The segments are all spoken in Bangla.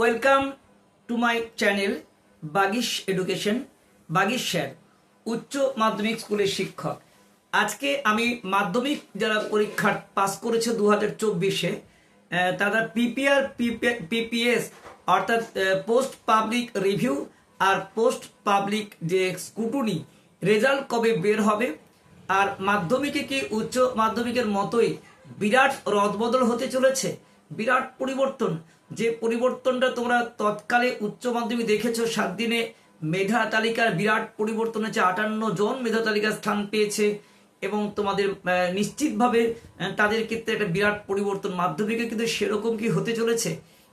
Welcome to my channel Bagish education Bagish sir উচ্চ মাধ্যমিক স্কুলের শিক্ষক। আজকে আমি মাধ্যমিক যারা পরীক্ষা পাস করেছে দু হাজার চব্বিশে তারা পিপিআর পিপিএস অর্থাৎ পোস্ট পাবলিক রিভিউ আর পোস্ট পাবলিক যে স্কুটুনি রেজাল্ট কবে বের হবে? আর মাধ্যমিকে কি উচ্চ মাধ্যমিকের মতোই বিরাট রদবদল হতে চলেছে? বিরাট পরিবর্তন যে পরিবর্তনটা তোমরা তৎকালে উচ্চ মাধ্যমিক দেখেছ, সাত দিনে মেধা তালিকার বিরাট পরিবর্তন হয়েছে, আটান্ন জন মেধা তালিকার স্থান পেয়েছে এবং তোমাদের নিশ্চিতভাবে তাদের ক্ষেত্রে একটা বিরাট পরিবর্তন। মাধ্যমিকে কিন্তু সেরকম কি হতে চলেছে?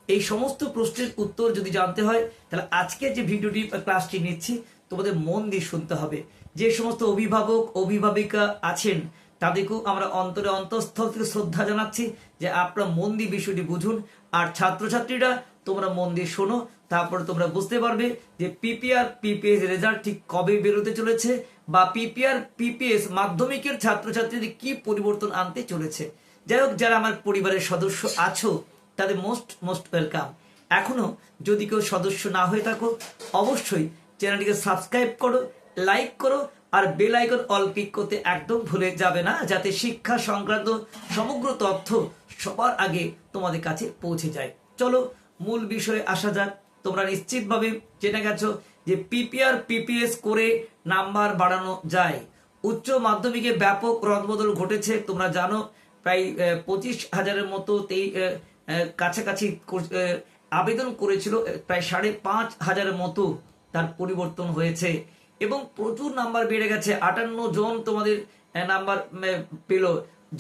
এই সমস্ত প্রশ্নের উত্তর যদি জানতে হয়, তাহলে আজকে যে ভিডিওটি ক্লাসটি নিচ্ছি, তোমাদের মন দিয়ে শুনতে হবে। যে সমস্ত অভিভাবক, অভিভাবিকা আছেন, তাদেরকেও আমরা অন্তরে অন্তঃস্থল থেকে শ্রদ্ধা জানাচ্ছি যে আপনারা মন দিয়ে বিষয়টি বুঝুন আর ছাত্রছাত্রীরা, তোমরা মন দিয়ে শোনো, তারপরে তোমরা বুঝতে পারবে যে পিপিআর পিপিএস রেজাল্ট ঠিক কবে বেরোতে চলেছে বা পিপিআর পিপিএস মাধ্যমিকের ছাত্রছাত্রীদের কি পরিবর্তন আনতে চলেছে। যাই হোক, যারা আমার পরিবারের সদস্য আছো, তাদের মোস্ট মোস্ট ওয়েলকাম এখনও যদি কেউ সদস্য না হয়ে থাকো, অবশ্যই চ্যানেলটিকে সাবস্ক্রাইব করো লাইক করো আর বেল আইকন অল ক্লিক করতে একদম ভুলে যাবে না, যাতে শিক্ষা সংক্রান্ত সমগ্র তথ্য সবার আগে তোমাদের কাছে পৌঁছে যায়। চলো, মূল বিষয়ে আসা যাক। তোমরা নিশ্চিতভাবে জেনে গেছো যে পিপিআর, পিপিএস করে নাম্বার বাড়ানো যায়। উচ্চ মাধ্যমিকে ব্যাপক রদবদল ঘটেছে, তোমরা জানো, প্রায় পঁচিশ হাজারের মতো তেই কাছাকাছি আবেদন করেছিল প্রায় সাড়ে পাঁচ হাজারের মতো তার পরিবর্তন হয়েছে। এবং প্রচুর নাম্বার বেড়ে গেছে। আটান্ন জন তোমাদের নাম্বার পেল।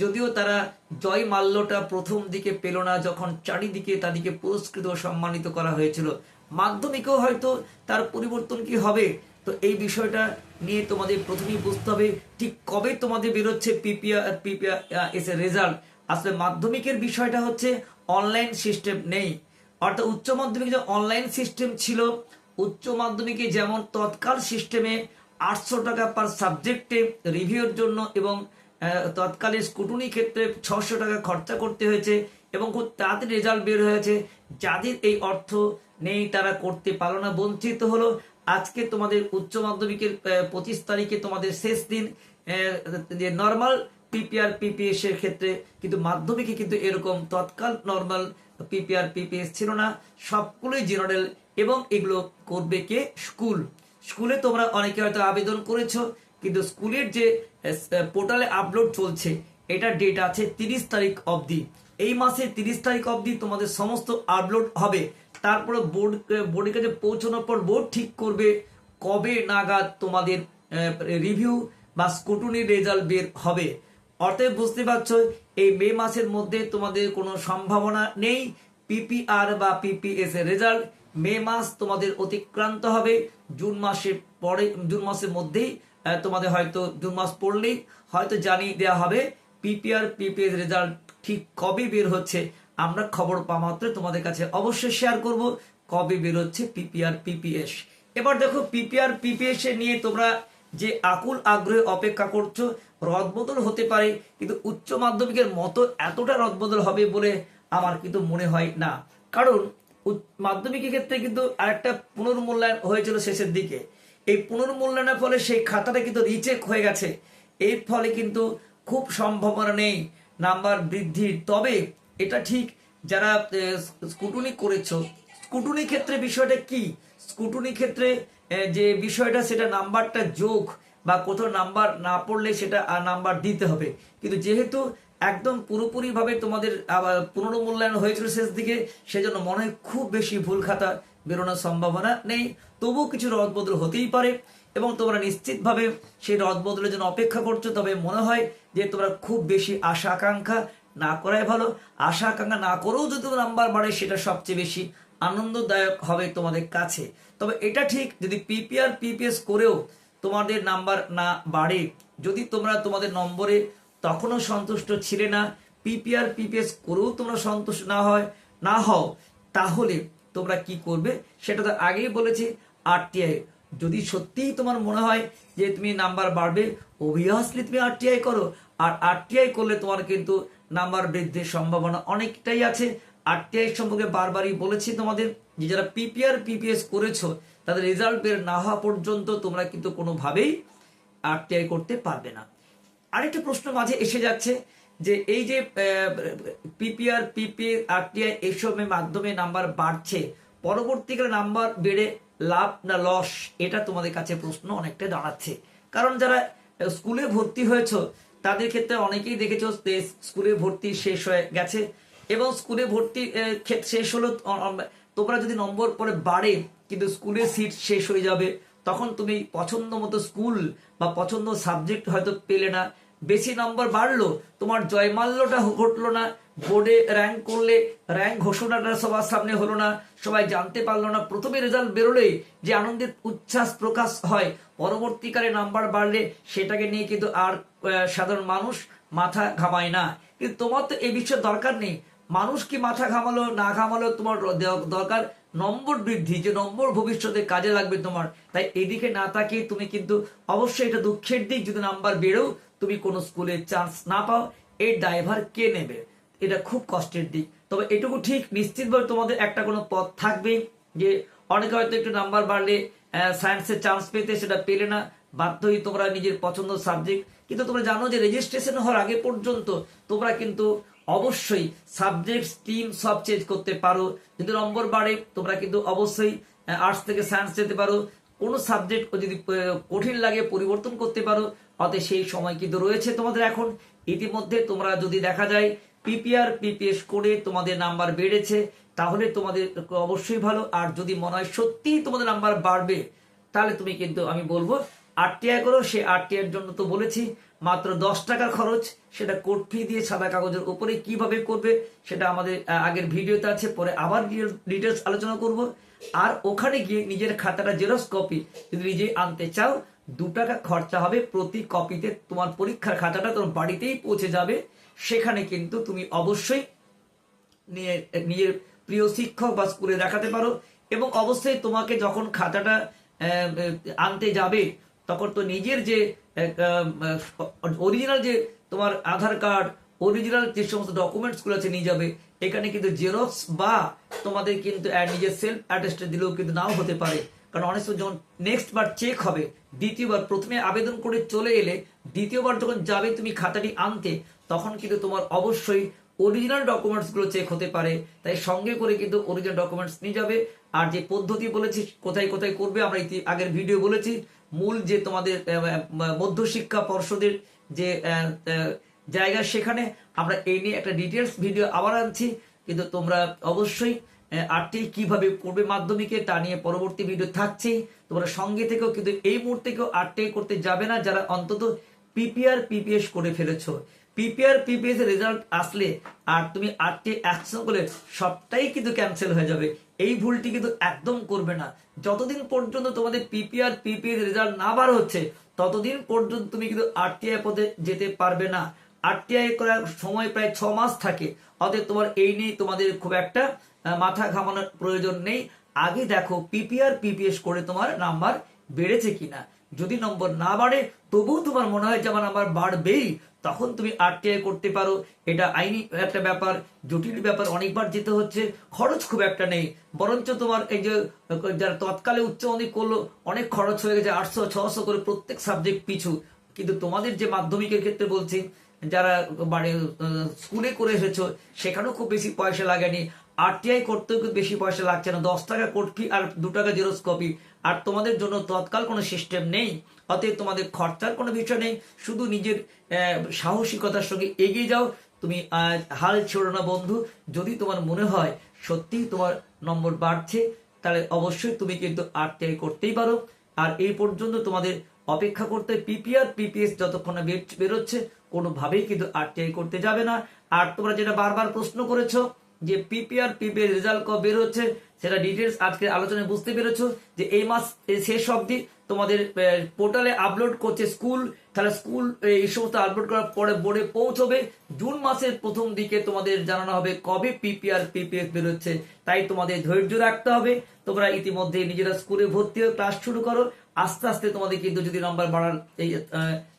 যদিও তারা জয় মাল্যটা প্রথম দিকে পেল না, যখন চারিদিকে তাদেরকে পুরস্কৃত সম্মানিত করা হয়েছিল। মাধ্যমিকেও হয়তো তার পরিবর্তন কি হবে? তো এই বিষয়টা নিয়ে তোমাদের প্রথমেই বুঝতে হবে, ঠিক কবে তোমাদের বেরোচ্ছে পিপিআর পিপিআর এস এর রেজাল্ট আসলে মাধ্যমিকের বিষয়টা হচ্ছে অনলাইন সিস্টেম নেই। অর্থাৎ উচ্চ মাধ্যমিক যে অনলাইন সিস্টেম ছিল উচ্চ মাধ্যমিকে যেমন তৎকাল সিস্টেমে আটশো টাকা পার সাবজেক্টে রিভিউর জন্য এবং তৎকালীন স্কুটুনি ক্ষেত্রে ছশো টাকা খরচা করতে হয়েছে এবং খুব তাড়াতাড়ি রেজাল্ট বের হয়েছে যাদের এই অর্থ নেই তারা করতে পারল না, বঞ্চিত হলো। আজকে তোমাদের উচ্চ মাধ্যমিকের পঁচিশ তারিখে তোমাদের শেষ দিন যে নর্মাল পিপিআর পিপিএস এর ক্ষেত্রে কিন্তু মাধ্যমিকে কিন্তু এরকম তৎকাল নর্মাল পিপিআর পিপিএস ছিল না। সবগুলোই জেনারেল এবং এগুলো করবে কে? স্কুল স্কুলে তোমরা অনেকে হয়তো আবেদন করেছ, কিন্তু স্কুলের যে পোর্টালে আপলোড চলছে, এটা ডেট আছে তিরিশ তারিখ অবধি। এই মাসের তিরিশ তারিখ অবধি তোমাদের সমস্ত আপলোড হবে। তারপরে বোর্ড বোর্ডের কাছে পৌঁছানোর পর বোর্ড ঠিক করবে কবে নাগাদ তোমাদের রিভিউ বা স্কুটুনির রেজাল্ট বের হবে। অর্থাৎ বুঝতে পারছ, এই মে মাসের মধ্যে তোমাদের কোনো সম্ভাবনা নেই। পিপিআর বা পিপিএস এর রেজাল্ট মে মাস তোমাদের অতিক্রান্ত হবে। জুন মাসের পরে, জুন মাসের মধ্যেই তোমাদের হয়তো জুন মাস পড়লেই হয়তো জানিয়ে দেওয়া হবে পিপিআর পিপিএস রেজাল্ট ঠিক কবে বের হচ্ছে। আমরা খবর পাওয়া মাত্র তোমাদের কাছে অবশ্যই শেয়ার করব কবে বের হচ্ছে পিপিআর পিপিএস এবার দেখো পিপিআর পিপিএস এ নিয়ে তোমরা যে আকুল আগ্রহে অপেক্ষা করছ, রদবদল হতে পারে, কিন্তু উচ্চ মাধ্যমিকের মতো এতটা রদবদল হবে বলে আমার কিন্তু মনে হয় না। কারণ মাধ্যমিকের ক্ষেত্রে কিন্তু আরেকটা পুনর্মূল্যায়ন হয়েছিল শেষের দিকে। এই পুনর্মূল্যায়নের ফলে সেই খাতাটা কিন্তু রিচেক হয়ে গেছে। এর ফলে কিন্তু খুব সম্ভাবনা নেই নাম্বার বৃদ্ধির। তবে এটা ঠিক যারা স্কুটুনি করেছ স্কুটুনি ক্ষেত্রে বিষয়টা কি? স্কুটুনি ক্ষেত্রে যে বিষয়টা, সেটা নাম্বারটা যোগ বা কোথাও নাম্বার না পড়লে সেটা নাম্বার দিতে হবে। কিন্তু যেহেতু একদম পুরোপুরি ভাবে তোমাদের পুনর্মূল্যায়ন হয়েছিল শেষ দিকে, সেজন্য মনে হয় খুব বেশি ভুল খাতা বেরোনোর সম্ভাবনা নেই। তবুও কিছু রদবদল হতেই পারে এবং তোমরা নিশ্চিতভাবে সেই রদবদলের জন্য অপেক্ষা করছ। তবে মনে হয় যে তোমরা খুব বেশি আশা আকাঙ্ক্ষা না করাই ভালো। আশা আকাঙ্ক্ষা না করেও যদি নাম্বার বাড়ে, সেটা সবচেয়ে বেশি আনন্দদায়ক হবে তোমাদের কাছে। তবে এটা ঠিক, যদি পিপিআর পিপিএস করেও তোমাদের নাম্বার না বাড়ে, যদি তোমরা তোমাদের নম্বরে তখনও সন্তুষ্ট ছিলে না পিপিআর পিপিএস করেও তোমরা সন্তুষ্ট না হয়, না হও, তাহলে তোমরা কি করবে? সেটা তো আগেই বলেছি আরটিআই যদি সত্যিই তোমার মনে হয় যে তুমি নাম্বার বাড়বে অবভিয়াসলি তুমি আরটিআই করো। আর আরটিআই করলে তোমার কিন্তু নাম্বার বৃদ্ধির সম্ভাবনা অনেকটাই আছে। আরটিআই সম্পর্কে বারবারই বলেছি তোমাদের, যে যারা পিপিআর পিপিএস করেছ, তাদের রেজাল্ট বের না হওয়া পর্যন্ত তোমরা কিন্তু কোনোভাবেই আরটিআই করতে পারবে না। আরেকটা প্রশ্ন মাঝে এসে যাচ্ছে যে এই যে পিপিআর পিপি আরটিআই এইসবের মাধ্যমে নাম্বার বাড়ছে, পরবর্তীকালে নাম্বার বেড়ে লাভ না লস, এটা তোমাদের কাছে প্রশ্ন অনেকটা দাঁড়াচ্ছে। কারণ যারা স্কুলে ভর্তি হয়েছো, তাদের ক্ষেত্রে অনেকেই দেখেছ স্কুলে ভর্তি শেষ হয়ে গেছে এবং স্কুলে ভর্তি শেষ হলো তোমরা যদি নম্বর পরে বাড়ে, কিন্তু স্কুলের সিট শেষ হয়ে যাবে, তখন তুমি পছন্দ মতো স্কুল বা পছন্দ সাবজেক্ট হয়তো পেলে না। বেশি নম্বর বাড়লো, তোমার জয়মাল্যটা ঘটলো না। বোর্ডে র্যাঙ্ক করলে র্যাঙ্ক ঘোষণাটা সবার সামনে হলো না। সবাই জানতে পারল না। প্রথমে রেজাল্ট বেরোলেই যে আনন্দের উচ্ছ্বাস প্রকাশ হয়। পরবর্তীকালে নাম্বার বাড়লে সেটাকে নিয়ে কিন্তু আর সাধারণ মানুষ মাথা ঘামায় না। কিন্তু তোমার তো এই বিষয়ে দরকার নেই। মানুষ কি মাথা ঘামালো, না ঘামালো তোমার দরকার? নম্বর বৃদ্ধি, যে নম্বর ভবিষ্যতে কাজে লাগবে তোমার। তাই এদিকে না তাকিয়ে তুমি কিন্তু অবশ্যই এটা দুঃখের দিক, যদি নাম্বার বেরো তুমি কোনো স্কুলে চান্স না পাও, এই ড্রাইভার কে নেবে? এটা খুব কষ্টের দিক। তবে এটুকু ঠিক, নিশ্চিতভাবে তোমাদের একটা কোনো পথ থাকবে যে অনেকে হয়তো একটু নাম্বার বাড়লে সায়েন্সের চান্স পেতে সেটা পেলে না, বাধ্য বাধ্যই তোমরা নিজের পছন্দ সাবজেক্ট কিন্তু তোমরা জানো যে রেজিস্ট্রেশন হওয়ার আগে পর্যন্ত তোমরা কিন্তু অবশ্যই সাবজেক্ট স্ট্রিম সব চেঞ্জ করতে পারো। যদি নম্বর বাড়ে, তোমরা কিন্তু অবশ্যই আর্টস থেকে সায়েন্স যেতে পারো। কোনো সাবজেক্ট যদি কঠিন লাগে, পরিবর্তন করতে পারো। অতএব সেই সময় কিন্তু রয়েছে তোমাদের এখন। ইতিমধ্যে তোমরা যদি দেখা যায় পিপিআর পিপিএস করে তোমাদের নাম্বার বেড়েছে, তাহলে তোমাদের অবশ্যই ভালো। আর যদি মনে হয় সত্যিই তোমাদের নাম্বার বাড়বে, তাহলে তুমি কিন্তু, আমি বলব আরটিআই করো, সে এর জন্য তো বলেছি, মাত্র দশ টাকার খরচ। সেটা কোড ফি দিয়ে সাদা কাগজের উপরে কীভাবে করবে, সেটা আমাদের আগের ভিডিওতে আছে, পরে আবার ডিটেলস আলোচনা করব। আর ওখানে গিয়ে নিজের খাতাটা জেরক্স কপি যদি নিজে আনতে চাও, দু টাকা খরচা হবে প্রতি কপিতে তোমার পরীক্ষার খাতাটা তোমার বাড়িতেই পৌঁছে যাবে। সেখানে কিন্তু তুমি অবশ্যই নিয়ে, নিজের প্রিয় শিক্ষক বা স্কুলে দেখাতে পারো। এবং অবশ্যই তোমাকে যখন খাতাটা আনতে যাবে তখন তো নিজের যে অরিজিনাল যে তোমার আধার কার্ড অরিজিনাল যে সমস্ত ডকুমেন্টসগুলো আছে নিয়ে যাবে, এখানে কিন্তু জেরক্স বা তোমাদের কিন্তু নিজের সেলফ অ্যাটেস্টে দিলেও কিন্তু নাও হতে পারে। কারণ অনেক সময় যখন নেক্সট বার চেক হবে, দ্বিতীয়বার প্রথমে আবেদন করে চলে এলে, দ্বিতীয়বার যখন যাবে তুমি খাতাটি আনতে, তখন কিন্তু তোমার অবশ্যই অরিজিনাল ডকুমেন্টসগুলো চেক হতে পারে। তাই সঙ্গে করে কিন্তু অরিজিনাল ডকুমেন্টস নিয়ে যাবে। আর যে পদ্ধতি বলেছি, কোথায় কোথায় করবে, আমরা আগের ভিডিও বলেছি। মূল যে তোমাদের মধ্যশিক্ষা পর্ষদের যে জায়গা সেখানে আমরা এই নিয়ে একটা ডিটেলস ভিডিও আবার আনছি। কিন্তু তোমরা অবশ্যই আটটি কীভাবে করবে মাধ্যমিকে তা নিয়ে পরবর্তী ভিডিও থাকছে। তোমরা সঙ্গে থেকেও কিন্তু এই মুহূর্তে কেউ আরটি করতে যাবে না, যারা অন্তত পিপিআর পিপিএস করে ফেলেছো। পিপিআর পিপিএস এর রেজাল্ট আসলে আর তুমি আটটি অ্যাকশন করলে সবটাই কিন্তু ক্যান্সেল হয়ে যাবে। এই ভুলটি কিন্তু একদম করবে না। যতদিন পর্যন্ত তোমাদের পিপিআর পিপিএস রেজাল্ট না বার হচ্ছে, ততদিন পর্যন্ত তুমি কিন্তু আরটিআই পদে যেতে পারবে না। আরটিআই করার সময় প্রায় ছ মাস থাকে। অতএব তোমার এই নিয়ে তোমাদের খুব একটা মাথা ঘামানোর প্রয়োজন নেই। আগে দেখো পিপিআর পিপিএস করে তোমার নাম্বার বেড়েছে কিনা। যদি নম্বর না বাড়ে, তবুও তোমার মনে হয় যে আমার নাম্বার বাড়বেই। তখন তুমি আরটিআই করতে পারো। এটা আইনি একটা ব্যাপার, জটিল ব্যাপার, অনেকবার যেতে হচ্ছে। খরচ খুব একটা নেই। বরঞ্চ তোমার এই যে, যারা তৎকালে উচ্চ মাধ্যমিক করল, অনেক খরচ হয়ে গেছে, আটশো, ছশো করে প্রত্যেক সাবজেক্ট পিছু। কিন্তু তোমাদের যে মাধ্যমিকের ক্ষেত্রে বলছি, যারা মানে স্কুলে করে এসেছ, সেখানেও খুব বেশি পয়সা লাগেনি। আরটিআই করতেও খুব বেশি পয়সা লাগছে না। দশ টাকা কোর্ট ফি আর দু টাকা জেরক্স কপি আর তোমাদের জন্য তৎকাল কোনো সিস্টেম নেই, অতএব তোমাদের খরচার কোনো বিষয় নেই, শুধু নিজের সাহসিকতার সঙ্গে এগিয়ে যাও। তুমি হাল ছেড়ো না বন্ধু, যদি তোমার মনে হয় সত্যিই তোমার নম্বর বাড়ছে, তাহলে অবশ্যই তুমি কিন্তু আরটিআই করতেই পারো। আর এই পর্যন্ত তোমাদের অপেক্ষা করতে পিপিআর, পিপিএস যতক্ষণ না বেরোচ্ছে, কোনোভাবেই কিন্তু আরটিআই করতে যাবে না। আর তোমরা যেটা বারবার প্রশ্ন করেছ যে পিপিআর, পিপিএস রেজাল্ট কবে বের হচ্ছে সেটা ডিটেলস আজকে আলোচনায় বুঝতে পেরেছ যে এই মাস শেষ অবধি তোমাদের পোর্টালে আপলোড করছে স্কুল তাহলে স্কুল এই সমস্ত আপলোড করার পরে বোর্ডে পৌঁছবে। জুন মাসের প্রথম দিকে তোমাদের জানানো হবে কবে পিপিআর পিপিএফ বেরোচ্ছে। তাই তোমাদের ধৈর্য রাখতে হবে। তোমরা ইতিমধ্যে নিজেরা স্কুলে ভর্তি হয়ে ক্লাস শুরু করো। আস্তে আস্তে তোমাদের কিন্তু যদি নাম্বার বাড়ার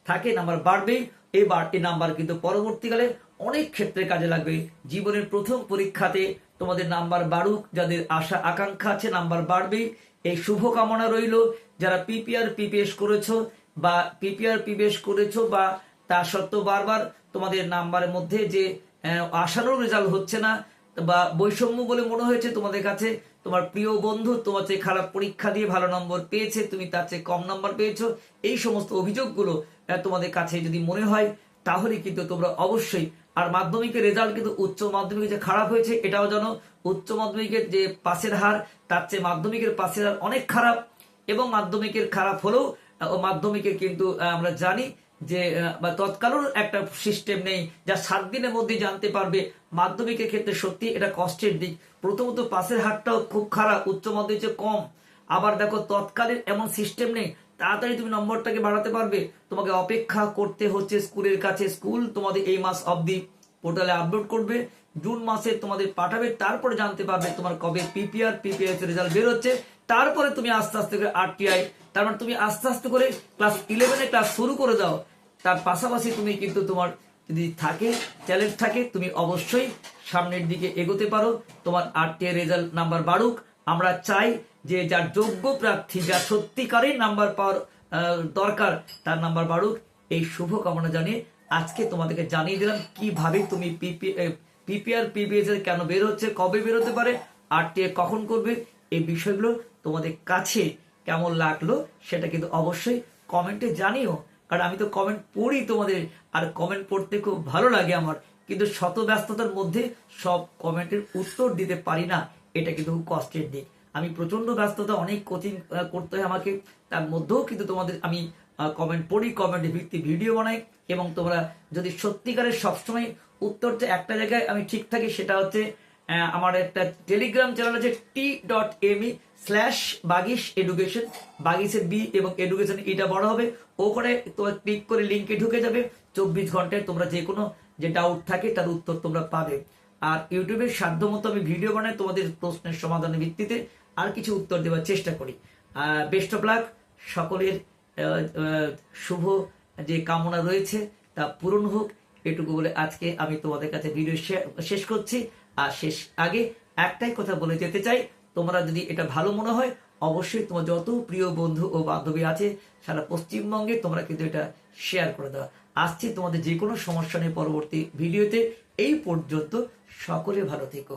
থাকে নাম্বার বাড়বেই। এবার এই নাম্বার কিন্তু পরবর্তীকালে অনেক ক্ষেত্রে কাজে লাগবে। জীবনের প্রথম পরীক্ষাতে তোমাদের নাম্বার বাড়ুক, যাদের আশা, আকাঙ্ক্ষা আছে, নাম্বার বাড়বে। এই শুভ কামনা রইল যারা পিপিআর, পিপিএস করেছ বা পিপিআর, পিপিএস করেছ বা তা সত্ত্বেও বারবার তোমাদের নাম্বারের মধ্যে যে আশারও রেজাল্ট হচ্ছে না বা বৈষম্য বলে মনে হয়েছে তোমাদের কাছে, তোমার প্রিয় বন্ধু তোমার চেয়ে খারাপ পরীক্ষা দিয়ে ভালো নম্বর পেয়েছে, তুমি তার চেয়ে কম নম্বর পেয়েছ, এই সমস্ত অভিযোগগুলো তোমাদের কাছে যদি মনে হয়, তাহলে কিন্তু তোমরা অবশ্যই আর মাধ্যমিকের রেজাল্ট কিন্তু উচ্চ মাধ্যমিকে যে খারাপ হয়েছে, এটাও জানো, উচ্চ মাধ্যমিকের যে পাশের হার, তার চেয়ে মাধ্যমিকের পাশের হার অনেক খারাপ এবং মাধ্যমিকের খারাপ হলেও মাধ্যমিকের কিন্তু আমরা জানি যে বা তৎকালীন একটা সিস্টেম নেই যা সাত দিনের মধ্যে জানতে পারবে মাধ্যমিকের ক্ষেত্রে সত্যি এটা কষ্টের দিক। প্রথমত পাশের হারটাও খুব খারাপ, উচ্চ মাধ্যমিক কম। আবার দেখো, তৎকালীন এমন সিস্টেম নেই তাড়াতাড়ি তুমি নম্বরটাকে বাড়াতে পারবে। তোমাকে অপেক্ষা করতে হচ্ছে স্কুলের কাছে। স্কুল তোমাদের এই মাস অবধি পোর্টালে আপলোড করবে। জুন মাসে তোমাদের পাঠাবে, তারপরে জানতে পারবে তোমার কবে পিপিআর পিপিএস রেজাল্ট বের হচ্ছে। তারপরে তুমি আস্তে আস্তে করে আরটিআই, তার মানে তুমি আস্তে আস্তে করে ক্লাস ইলেভেনে ক্লাস শুরু করে দাও। তার পাশাপাশি তুমি কিন্তু তোমার যদি থাকে চ্যালেঞ্জ থাকে, তুমি অবশ্যই সামনের দিকে এগোতে পারো। তোমার আরটিআই রেজাল্ট নাম্বার বাড়ুক। আমরা চাই যে যার যোগ্য প্রার্থী, যার সত্যিকারের নাম্বার পাওয়ার দরকার, তার নাম্বার বাড়ুক। এই শুভ কামনা জানিয়ে আজকে তোমাদেরকে জানিয়ে দিলাম কীভাবে তুমি পিপি পিপিআর পিপিএস এর কেন বের হচ্ছে, কবে বের হতে পারে আরটিআই কখন করবে, এই বিষয়গুলো তোমাদের কাছে কেমন লাগল সেটা কিন্তু অবশ্যই কমেন্টে জানিও। কারণ আমি তো কমেন্ট পড়ি তোমাদের, আর কমেন্ট পড়তে খুব ভালো লাগে আমার। কিন্তু শত ব্যস্ততার মধ্যে সব কমেন্টের উত্তর দিতে পারি না, এটা কিন্তু খুব কষ্টের দিক। আমি প্রচণ্ড ব্যস্ততা, অনেক কোচিং করতে হয় আমাকে। তার মধ্যেও কিন্তু তোমাদের আমি কমেন্ট পড়ি কমেন্টে ভিত্তি ভিডিও বানাই এবং তোমরা যদি সত্যিকারের সবসময় উত্তরটা একটা জায়গায় আমি ঠিক থাকি, সেটা হচ্ছে আমার একটা টেলিগ্রাম চ্যানেল আছে T dot M E slash Bagish education বাগিশের B এবং এডুকেশন এটা বড় হবে। ওখানে তোমার ক্লিক করে লিঙ্কে ঢুকে যাবে। চব্বিশ ঘন্টায় তোমরা যে কোনো যে ডাউট থাকে, তার উত্তর তোমরা পাবে। আর ইউটিউবের সাধ্য মতো আমি ভিডিও বানাই তোমাদের প্রশ্নের সমাধানের ভিত্তিতে। আর কিছু উত্তর দেওয়ার চেষ্টা করি। বেস্ট অফ লাক সকলের শুভ যে কামনা রয়েছে, তা পূরণ হোক। এটুকু বলে আজকে আমি তোমাদের কাছে ভিডিও শেষ করছি। আর শেষ আগে একটাই কথা বলে যেতে চাই, তোমরা যদি এটা ভালো মনে হয়, অবশ্যই তোমার যত প্রিয় বন্ধু ও বান্ধবী আছে, সারা পশ্চিমবঙ্গে তোমরা কিন্তু এটা শেয়ার করে দেওয়া আসছি তোমাদের যে কোনো সমস্যা নিয়ে পরবর্তী ভিডিওতে এই পর্যন্ত সকলে ভালো থেকো।